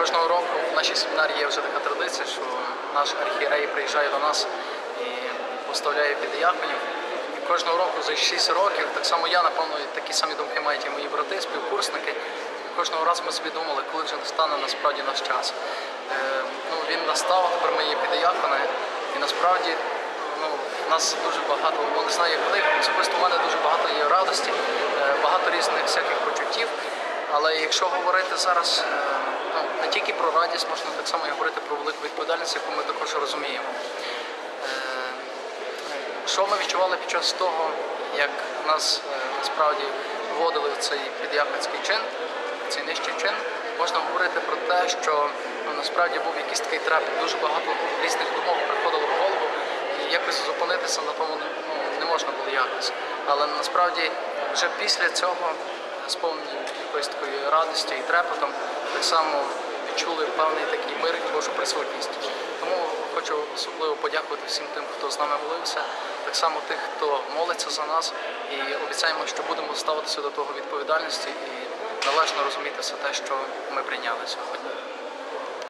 Кожного року в нашій семінарі є вже така традиція, що наш архієрей приїжджає до нас і поставляє підіяконів. І кожного року за 6 років, так само я, напевно, такі самі думки мають і мої брати, співкурсники. Кожного разу ми собі думали, коли вже настане насправді наш час. Е, ну, він настав, тепер ми є підіякони, і насправді ну, нас дуже багато, ну не знаю, коли особисто в мене дуже багато є радості, е, багато різних всяких почуттів. Але якщо говорити зараз е, не тільки про радість, можна так само і говорити про велику відповідальність, яку ми також розуміємо. Е, Що ми відчували під час того, як нас е, насправді вводили в цей під'яконський чин, цей нижчий чин, можна говорити про те, що ну, насправді був якийсь такий трепет, дуже багато різних думок приходило в голову, і якось зупинитися на тому ну, не можна було якось. Але насправді вже після цього, сповнені якоїсь такої радості і трепетом, так само відчули певний такий мир і Божу присутність. Тому хочу особливо подякувати всім тим, хто з нами молився, так само тих, хто молиться за нас, і обіцяємо, що будемо ставитися до того відповідальності і належно розуміти все те, що ми прийняли сьогодні.